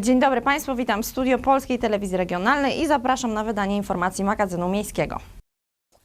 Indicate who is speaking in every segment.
Speaker 1: Dzień dobry Państwu, witam w studio Polskiej Telewizji Regionalnej i zapraszam na wydanie informacji magazynu miejskiego.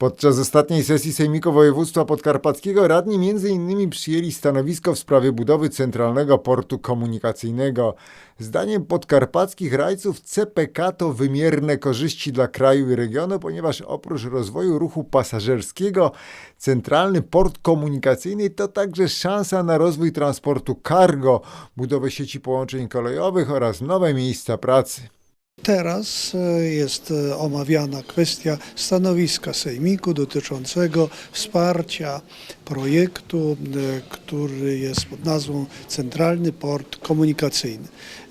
Speaker 2: Podczas ostatniej sesji Sejmiku Województwa Podkarpackiego radni m.in. przyjęli stanowisko w sprawie budowy Centralnego Portu Komunikacyjnego. Zdaniem podkarpackich rajców CPK to wymierne korzyści dla kraju i regionu, ponieważ oprócz rozwoju ruchu pasażerskiego, Centralny Port Komunikacyjny to także szansa na rozwój transportu cargo, budowę sieci połączeń kolejowych oraz nowe miejsca pracy.
Speaker 3: Teraz e, jest e, omawiana kwestia stanowiska Sejmiku dotyczącego wsparcia projektu, e, który jest pod nazwą Centralny Port Komunikacyjny.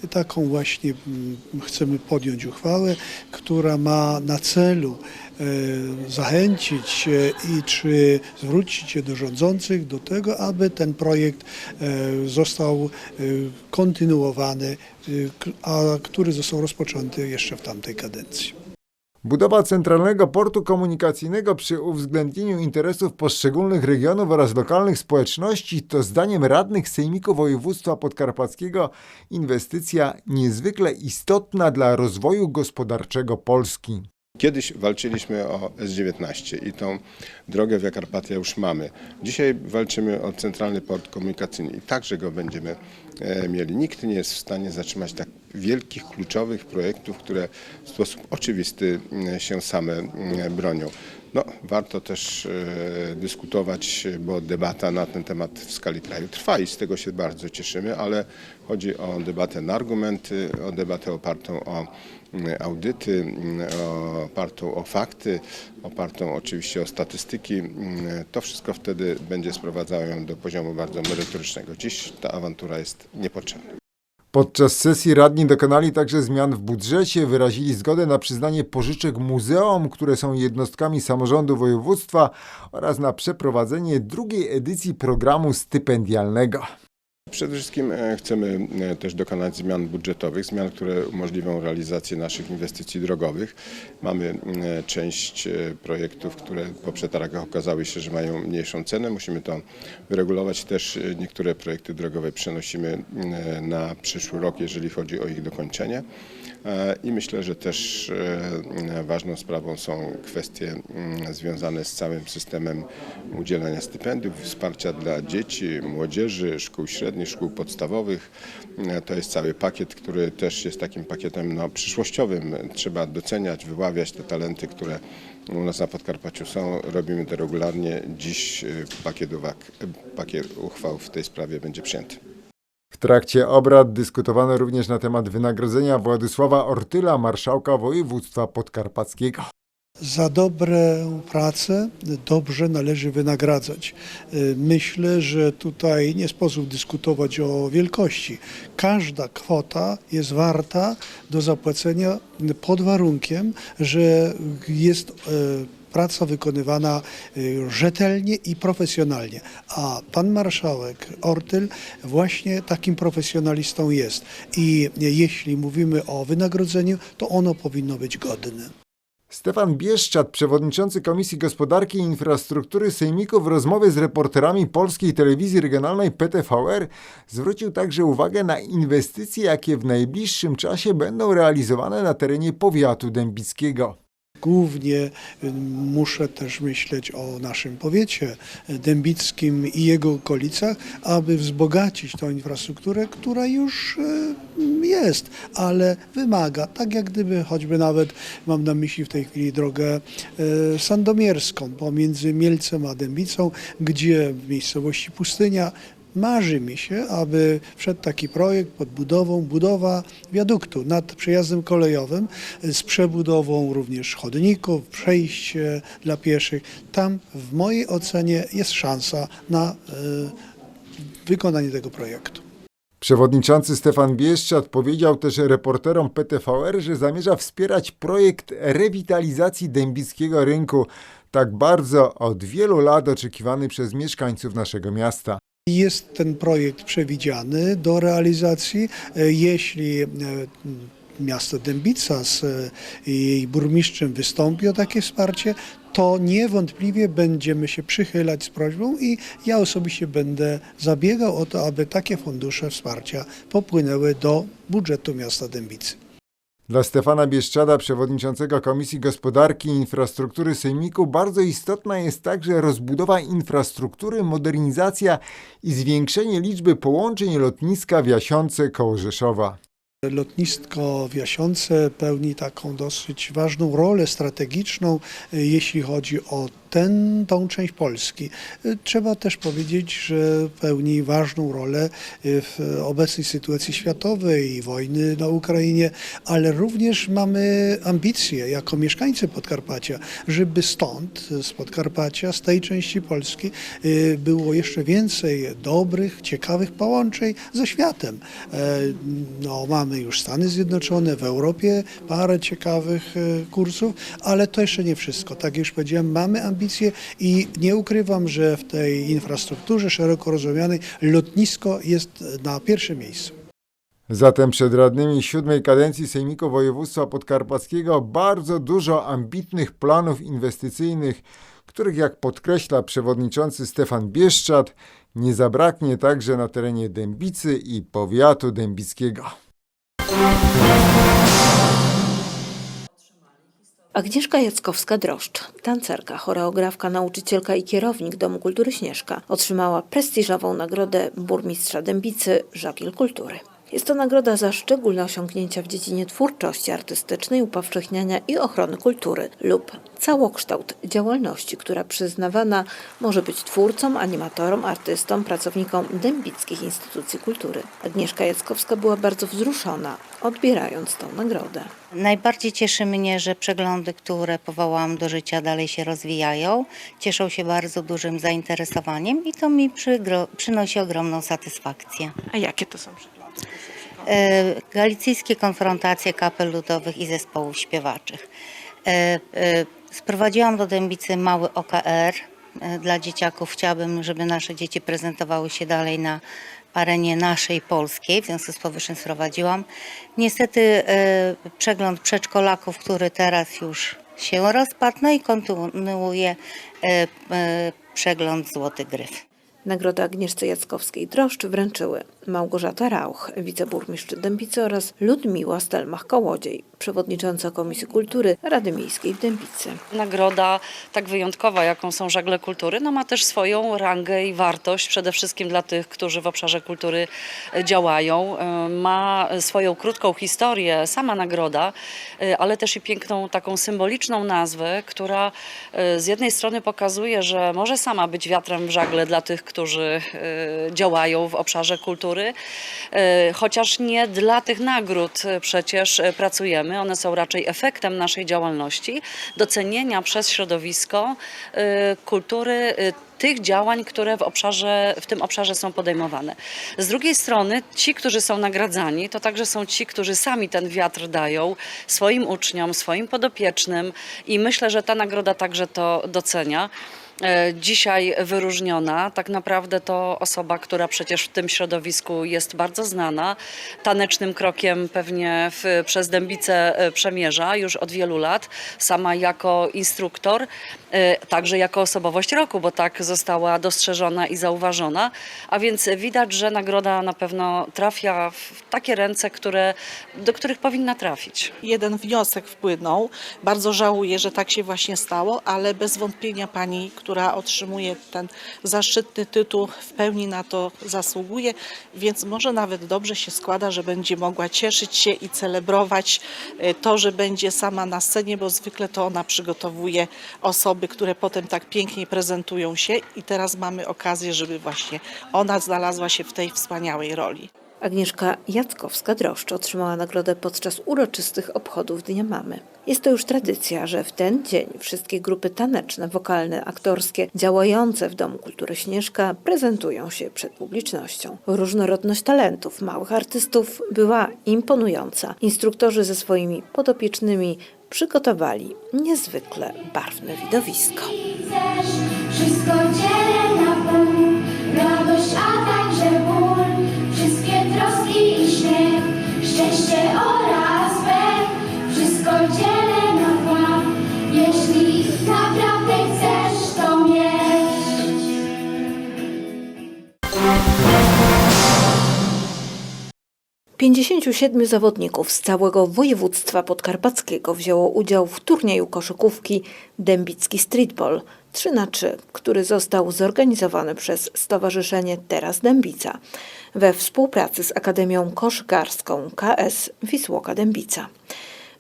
Speaker 3: Taką właśnie mm, chcemy podjąć uchwałę, która ma na celu zachęcić się i czy zwrócić się do rządzących do tego, aby ten projekt e, został e, kontynuowany, e, a który został rozpoczęty jeszcze w tamtej kadencji.
Speaker 2: Budowa Centralnego Portu Komunikacyjnego przy uwzględnieniu interesów poszczególnych regionów oraz lokalnych społeczności to zdaniem radnych Sejmiku Województwa Podkarpackiego inwestycja niezwykle istotna dla rozwoju gospodarczego Polski.
Speaker 4: Kiedyś walczyliśmy o S19 i tą drogę Via Carpatia już mamy. Dzisiaj walczymy o centralny port komunikacyjny i także go będziemy e, mieli. Nikt nie jest w stanie zatrzymać tak wielkich, kluczowych projektów, które w sposób oczywisty mm, się same mm, bronią. No, warto też e, dyskutować, bo debata na ten temat w skali kraju trwa i z tego się bardzo cieszymy, ale chodzi o debatę na argumenty, o debatę opartą o mm, audyty, mm, opartą o fakty, opartą oczywiście o statystyki. Mm, To wszystko wtedy będzie sprowadzało ją do poziomu bardzo merytorycznego. Dziś ta awantura jest niepotrzebna.
Speaker 2: Podczas sesji radni dokonali także zmian w budżecie, wyrazili zgodę na przyznanie pożyczek muzeum, które są jednostkami samorządu województwa oraz na przeprowadzenie drugiej edycji programu stypendialnego.
Speaker 4: Przede wszystkim e, chcemy e, też dokonać zmian budżetowych, zmian, które umożliwią realizację naszych inwestycji drogowych. Mamy e, część projektów, które po przetargach okazały się, że mają mniejszą cenę. Musimy to wyregulować. Też niektóre projekty drogowe przenosimy na przyszły rok, jeżeli chodzi o ich dokończenie. E, I myślę, że też e, ważną sprawą są kwestie mm, związane z całym systemem udzielania stypendiów, wsparcia dla dzieci, młodzieży, szkół średnich, szkół podstawowych. E, To jest cały pakiet, który też jest takim pakietem no, przyszłościowym. Trzeba doceniać, wyławiać te talenty, które u nas na Podkarpaciu są. Robimy to regularnie. Dziś pakiet, uwag, pakiet uchwał w tej sprawie będzie przyjęty.
Speaker 2: W trakcie obrad dyskutowano również na temat wynagrodzenia Władysława Ortyla, marszałka województwa podkarpackiego.
Speaker 3: Za dobrą pracę dobrze należy wynagradzać. Y, Myślę, że tutaj nie sposób dyskutować o wielkości. Każda kwota jest warta do zapłacenia pod warunkiem, że jest e, praca wykonywana y, rzetelnie i profesjonalnie. A pan marszałek Ortyl właśnie takim profesjonalistą jest. I jeśli mówimy o wynagrodzeniu, to ono powinno być godne.
Speaker 2: Stefan Bieszczat, przewodniczący Komisji Gospodarki i Infrastruktury Sejmiku w rozmowie z reporterami Polskiej Telewizji Regionalnej PTVR zwrócił także uwagę na inwestycje, jakie w najbliższym czasie będą realizowane na terenie powiatu dębickiego.
Speaker 3: Głównie y, muszę też myśleć o naszym powiecie dębickim i jego okolicach, aby wzbogacić tą infrastrukturę, która już y, jest, ale wymaga, tak jak gdyby choćby nawet, mam na myśli w tej chwili drogę y, sandomierską pomiędzy Mielcem a Dębicą, gdzie w miejscowości Pustynia Marzy mi się, aby wszedł taki projekt pod budową, budowa wiaduktu nad przejazdem kolejowym y, z przebudową również chodników, przejście dla pieszych. Tam w mojej ocenie jest szansa na y, wykonanie tego projektu.
Speaker 2: Przewodniczący Stefan Bieszczat powiedział też reporterom PTVR, że zamierza wspierać projekt rewitalizacji dębickiego rynku, tak bardzo od wielu lat oczekiwany przez mieszkańców naszego miasta.
Speaker 3: Jest ten projekt przewidziany do realizacji, e, jeśli e, miasto Dębica z e, jej burmistrzem wystąpi o takie wsparcie, to niewątpliwie będziemy się przychylać z prośbą i ja osobiście będę zabiegał o to, aby takie fundusze wsparcia popłynęły do budżetu miasta Dębicy.
Speaker 2: Dla Stefana Bieszczada, przewodniczącego Komisji Gospodarki i Infrastruktury Sejmiku, bardzo istotna jest także rozbudowa infrastruktury, modernizacja i zwiększenie liczby połączeń lotniska w Jasiące koło Rzeszowa.
Speaker 3: Lotnisko w Jasiące pełni taką dosyć ważną rolę strategiczną, jeśli chodzi o ten, tą część Polski. Y, Trzeba też powiedzieć, że pełni ważną rolę y, w obecnej sytuacji światowej i wojny na Ukrainie, ale również mamy ambicje jako mieszkańcy Podkarpacia, żeby stąd, z Podkarpacia, z tej części Polski y, było jeszcze więcej dobrych, ciekawych połączeń ze światem. E, No, mamy już Stany Zjednoczone, w Europie parę ciekawych kursów, ale to jeszcze nie wszystko. Tak jak już powiedziałem, mamy ambicje i nie ukrywam, że w tej infrastrukturze szeroko rozumianej lotnisko jest na pierwszym miejscu.
Speaker 2: Zatem przed radnymi siódmej kadencji Sejmiku Województwa Podkarpackiego bardzo dużo ambitnych planów inwestycyjnych, których jak podkreśla przewodniczący Stefan Bieszczad, nie zabraknie także na terenie Dębicy i powiatu dębickiego.
Speaker 5: Agnieszka Jackowska-Droszcz, tancerka, choreografka, nauczycielka i kierownik Domu Kultury Śnieżka, otrzymała prestiżową nagrodę burmistrza Dębicy Żagiel Kultury. Jest to nagroda za szczególne osiągnięcia w dziedzinie twórczości artystycznej, upowszechniania i ochrony kultury lub całokształt działalności, która przyznawana może być twórcom, animatorom, artystom, pracownikom dębickich instytucji kultury. Agnieszka Jackowska była bardzo wzruszona, odbierając tą nagrodę.
Speaker 6: Najbardziej cieszy mnie, że przeglądy, które powołałam do życia, dalej się rozwijają. Cieszą się bardzo dużym zainteresowaniem i to mi przynosi ogromną satysfakcję.
Speaker 7: A jakie to są przeglądy?
Speaker 6: E, galicyjskie konfrontacje kapel ludowych i zespołów śpiewaczych. E, e, sprowadziłam do Dębicy mały OKR dla dzieciaków. Chciałabym, żeby nasze dzieci prezentowały się dalej na arenie naszej polskiej, w związku z powyższym sprowadziłam. Niestety przegląd przedszkolaków, który teraz już się rozpadł, no i kontynuuje przegląd Złoty Gryf.
Speaker 5: Nagrodę Agnieszce Jackowskiej-Droszcz wręczyły Małgorzata Rauch, wiceburmistrz Dębicy oraz Ludmiła Stelmach-Kołodziej, przewodnicząca Komisji Kultury Rady Miejskiej w Dębicy.
Speaker 7: Nagroda tak wyjątkowa, jaką są żagle kultury, no ma też swoją rangę i wartość, przede wszystkim dla tych, którzy w obszarze kultury e, działają. E, Ma swoją krótką historię, sama nagroda, e, ale też i piękną, taką symboliczną nazwę, która z jednej strony pokazuje, że może sama być wiatrem w żagle dla tych, którzy e, działają w obszarze kultury, e, chociaż nie dla tych nagród e, przecież pracujemy. One są raczej efektem naszej działalności, docenienia przez środowisko kultury tych działań, które w, obszarze, w tym obszarze są podejmowane. Z drugiej strony ci, którzy są nagradzani, to także są ci, którzy sami ten wiatr dają swoim uczniom, swoim podopiecznym i myślę, że ta nagroda także to docenia. E, Dzisiaj wyróżniona, tak naprawdę to osoba, która przecież w tym środowisku jest bardzo znana, tanecznym krokiem pewnie w, przez Dębicę e, przemierza już od wielu lat, sama jako instruktor, e, także jako osobowość roku, bo tak została dostrzeżona i zauważona, a więc widać, że nagroda na pewno trafia w takie ręce, które, do których powinna trafić.
Speaker 8: jeden wniosek wpłynął. Bardzo żałuję, że tak się właśnie stało, ale bez wątpienia pani, która otrzymuje ten zaszczytny tytuł, w pełni na to zasługuje, więc może nawet dobrze się składa, że będzie mogła cieszyć się i celebrować e, to, że będzie sama na scenie, bo zwykle to ona przygotowuje osoby, które potem tak pięknie prezentują się i teraz mamy okazję, żeby właśnie ona znalazła się w tej wspaniałej roli.
Speaker 5: Agnieszka Jackowska-Droszcz otrzymała nagrodę podczas uroczystych obchodów Dnia Mamy. Jest to już tradycja, że w ten dzień wszystkie grupy taneczne, wokalne, aktorskie działające w Domu Kultury Śnieżka prezentują się przed publicznością. Różnorodność talentów małych artystów była imponująca. Instruktorzy ze swoimi podopiecznymi przygotowali niezwykle barwne widowisko.
Speaker 9: wszystko dzielę na pół,
Speaker 5: 57 zawodników z całego województwa podkarpackiego wzięło udział w turnieju koszykówki Dębicki Streetball 3 na 3 który został zorganizowany przez Stowarzyszenie Teraz Dębica we współpracy z Akademią Koszykarską KS Wisłoka Dębica.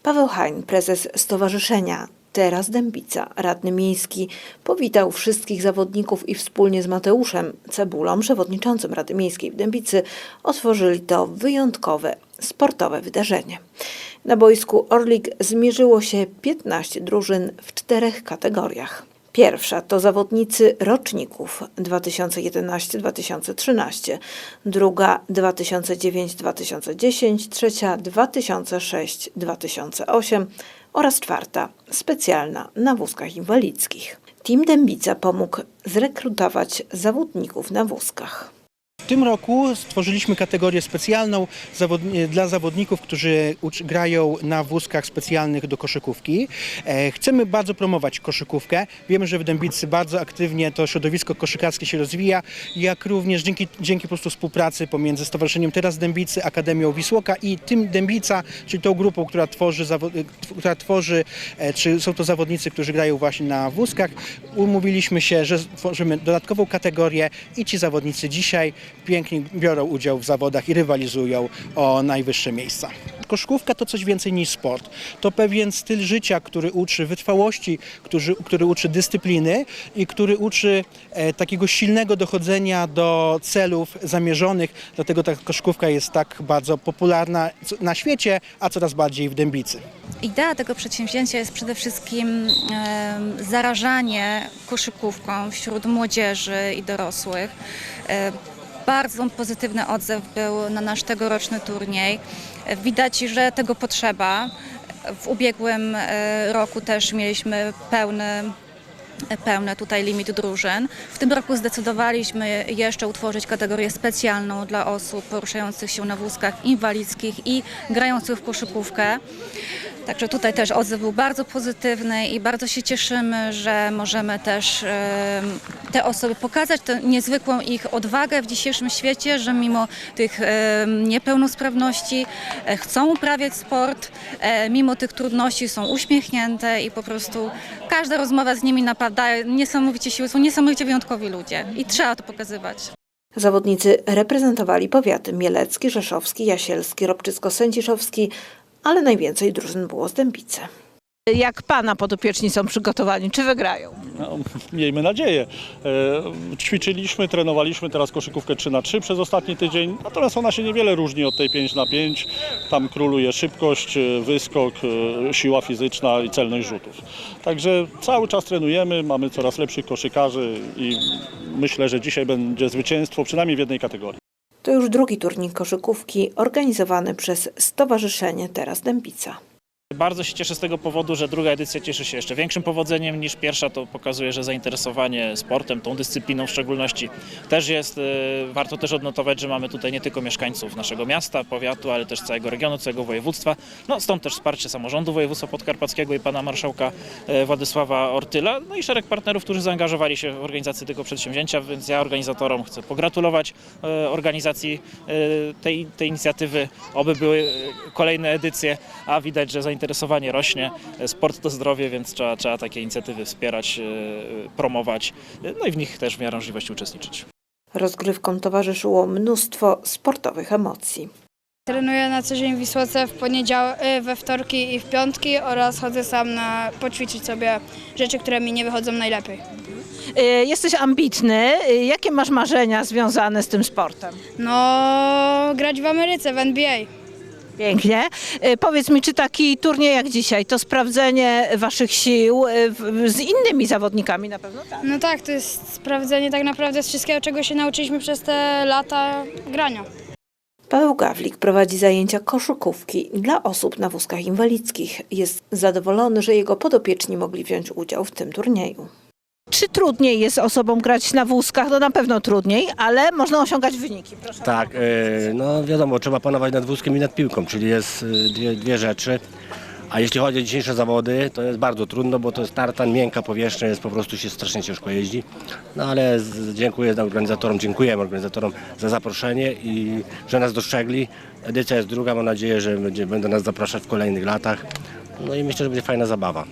Speaker 5: Paweł Hań, prezes Stowarzyszenia Teraz Dębica, radny miejski, powitał wszystkich zawodników i wspólnie z Mateuszem Cebulą, przewodniczącym Rady Miejskiej w Dębicy, otworzyli to wyjątkowe sportowe wydarzenie. Na boisku Orlik zmierzyło się 15 drużyn w czterech kategoriach. Pierwsza to zawodnicy roczników 2011-2013, druga 2009-2010, trzecia 2006-2008 oraz czwarta specjalna na wózkach inwalidzkich. Team Dębica pomógł zrekrutować zawodników na wózkach.
Speaker 10: Tym roku stworzyliśmy kategorię specjalną zawodni- dla zawodników, którzy grają na wózkach specjalnych do koszykówki. E, Chcemy bardzo promować koszykówkę. Wiemy, że w Dębicy bardzo aktywnie to środowisko koszykarskie się rozwija, jak również dzięki, dzięki po prostu współpracy pomiędzy Stowarzyszeniem Teraz Dębicy, Akademią Wisłoka i tym Dębica, czyli tą grupą, która tworzy, e, która tworzy e, czy są to zawodnicy, którzy grają właśnie na wózkach. Umówiliśmy się, że tworzymy dodatkową kategorię i ci zawodnicy dzisiaj pięknie biorą udział w zawodach i rywalizują o najwyższe miejsca. Koszkówka to coś więcej niż sport. To pewien styl życia, który uczy wytrwałości, który, który uczy dyscypliny i który uczy e, takiego silnego dochodzenia do celów zamierzonych. Dlatego ta koszkówka jest tak bardzo popularna na świecie, a coraz bardziej w Dębicy.
Speaker 11: Idea tego przedsięwzięcia jest przede wszystkim em, zarażanie koszykówką wśród młodzieży i dorosłych. E, Bardzo pozytywny odzew był na nasz tegoroczny turniej. Widać, że tego potrzeba. W ubiegłym e, roku też mieliśmy pełny pełne tutaj limit drużyn. W tym roku zdecydowaliśmy jeszcze utworzyć kategorię specjalną dla osób poruszających się na wózkach inwalidzkich i grających w koszykówkę. Także tutaj też odzew był bardzo pozytywny i bardzo się cieszymy, że możemy też te osoby pokazać tę niezwykłą ich odwagę w dzisiejszym świecie, że mimo tych niepełnosprawności e, chcą uprawiać sport, e, mimo tych trudności są uśmiechnięte i po prostu każda rozmowa z nimi naprawdę niesamowicie siły, są niesamowicie wyjątkowi ludzie i trzeba to pokazywać.
Speaker 5: Zawodnicy reprezentowali powiaty mielecki, rzeszowski, jasielski, ropczycko-sędziszowski, ale najwięcej drużyn było z Dębicy.
Speaker 12: Jak pana podopieczni są przygotowani? Czy wygrają?
Speaker 13: No, miejmy nadzieję. E, ćwiczyliśmy, trenowaliśmy teraz koszykówkę 3 na 3 przez ostatni tydzień, natomiast ona się niewiele różni od tej 5 na 5 Tam króluje szybkość, e, wyskok, e, siła fizyczna i celność rzutów. Także cały czas trenujemy, mamy coraz lepszych koszykarzy i myślę, że dzisiaj będzie zwycięstwo przynajmniej w jednej kategorii.
Speaker 5: To już drugi turniej koszykówki organizowany przez Stowarzyszenie Teraz Dębica.
Speaker 14: Bardzo się cieszę z tego powodu, że druga edycja cieszy się jeszcze większym powodzeniem niż pierwsza. To pokazuje, że zainteresowanie sportem, tą dyscypliną w szczególności też jest. e, Warto też odnotować, że mamy tutaj nie tylko mieszkańców naszego miasta, powiatu, ale też całego regionu, całego województwa. No stąd też wsparcie samorządu województwa podkarpackiego i pana marszałka e, Władysława Ortyla, no i szereg partnerów, którzy zaangażowali się w organizację tego przedsięwzięcia, więc ja organizatorom chcę pogratulować e, organizacji tej, tej inicjatywy. Oby były kolejne edycje, a widać, że zainteresowanie rośnie. E, Sport to zdrowie, więc trzeba, trzeba takie inicjatywy wspierać, e, promować, e, no i w nich też w miarę możliwości uczestniczyć.
Speaker 5: Rozgrywkom towarzyszyło mnóstwo sportowych emocji.
Speaker 9: Trenuję na co dzień w Wisłoce w poniedział- y, we wtorki i w piątki oraz chodzę sam na poćwiczyć sobie rzeczy, które mi nie wychodzą najlepiej.
Speaker 12: Y, Jesteś ambitny. Y, Jakie masz marzenia związane z tym sportem?
Speaker 9: No, grać w Ameryce, w NBA.
Speaker 12: Pięknie. Y, Powiedz mi, czy taki turniej jak dzisiaj to sprawdzenie waszych sił y, w- z innymi zawodnikami na pewno? Tak.
Speaker 9: No tak, to jest sprawdzenie tak naprawdę z wszystkiego, czego się nauczyliśmy przez te lata grania.
Speaker 5: Paweł Gawlik prowadzi zajęcia koszykówki dla osób na wózkach inwalidzkich. Jest zadowolony, że jego podopieczni mogli wziąć udział w tym turnieju.
Speaker 12: Czy trudniej jest osobom grać na wózkach? No na pewno trudniej, ale można osiągać wyniki. Proszę.
Speaker 15: Tak, e, no wiadomo, trzeba panować nad wózkiem i nad piłką, czyli jest e, dwie, dwie rzeczy, A jeśli chodzi o dzisiejsze zawody, to jest bardzo trudno, bo to jest tartan, miękka powierzchnia, jest po prostu się strasznie ciężko jeździ. No ale z, dziękuję organizatorom, dziękujemy organizatorom za zaproszenie i że nas dostrzegli. Edycja jest druga, mam nadzieję, że będzie, będą nas zapraszać w kolejnych latach. No i myślę, że będzie fajna zabawa.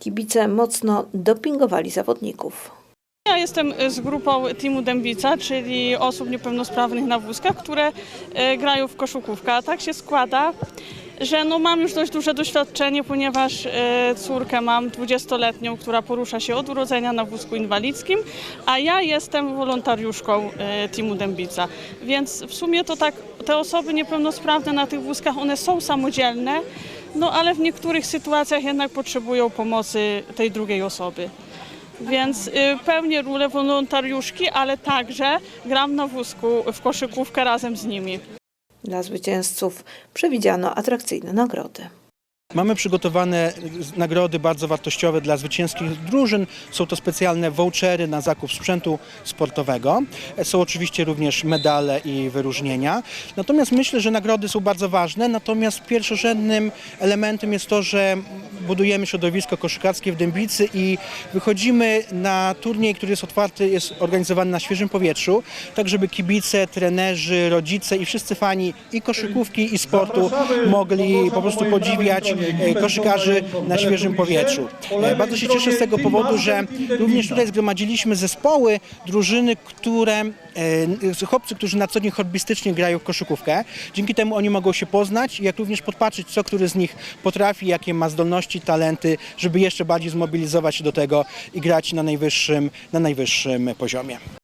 Speaker 5: Kibice mocno dopingowali zawodników.
Speaker 16: Ja jestem z grupą Teamu Dębica, czyli osób niepełnosprawnych na wózkach, które e, grają w koszykówkę. A tak się składa, że no mam już dość duże doświadczenie, ponieważ e, córkę mam 20-letnią, która porusza się od urodzenia na wózku inwalidzkim, a ja jestem wolontariuszką e, Teamu Dębica. Więc w sumie to tak, te osoby niepełnosprawne na tych wózkach, one są samodzielne, no ale w niektórych sytuacjach jednak potrzebują pomocy tej drugiej osoby. Więc y, pełnię rolę wolontariuszki, ale także gram na wózku w koszykówkę razem z nimi.
Speaker 5: Dla zwycięzców przewidziano atrakcyjne nagrody.
Speaker 10: Mamy przygotowane nagrody bardzo wartościowe dla zwycięskich drużyn. Są to specjalne vouchery na zakup sprzętu sportowego. Są oczywiście również medale i wyróżnienia. Natomiast myślę, że nagrody są bardzo ważne. Natomiast pierwszorzędnym elementem jest to, że budujemy środowisko koszykarskie w Dębicy i wychodzimy na turniej, który jest otwarty, jest organizowany na świeżym powietrzu, tak żeby kibice, trenerzy, rodzice i wszyscy fani i koszykówki i sportu mogli po prostu podziwiać koszykarzy na świeżym powietrzu. E, Bardzo się cieszę z tego powodu, że również tutaj zgromadziliśmy zespoły, drużyny, które, e, chłopcy, którzy na co dzień hobbystycznie grają w koszykówkę. Dzięki temu oni mogą się poznać, jak również podpatrzeć, co który z nich potrafi, jakie ma zdolności, talenty, żeby jeszcze bardziej zmobilizować się do tego i grać na najwyższym, na najwyższym poziomie.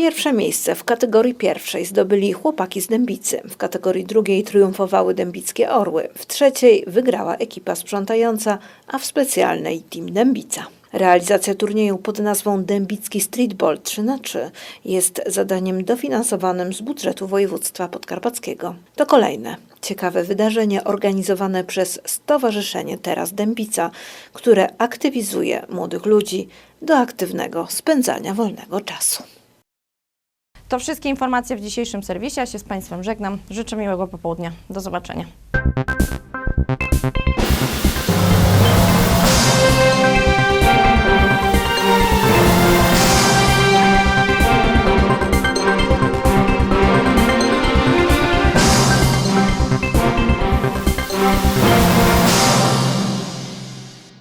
Speaker 5: Pierwsze miejsce w kategorii pierwszej zdobyli chłopaki z Dębicy. W kategorii drugiej triumfowały dębickie Orły. W trzeciej wygrała ekipa sprzątająca, a w specjalnej Team Dębica. Realizacja turnieju pod nazwą Dębicki Streetball 3 na 3 jest zadaniem dofinansowanym z budżetu województwa podkarpackiego. To kolejne ciekawe wydarzenie organizowane przez Stowarzyszenie Teraz Dębica, które aktywizuje młodych ludzi do aktywnego spędzania wolnego czasu.
Speaker 1: To wszystkie informacje w dzisiejszym serwisie. Ja się z Państwem żegnam. Życzę miłego popołudnia. Do zobaczenia.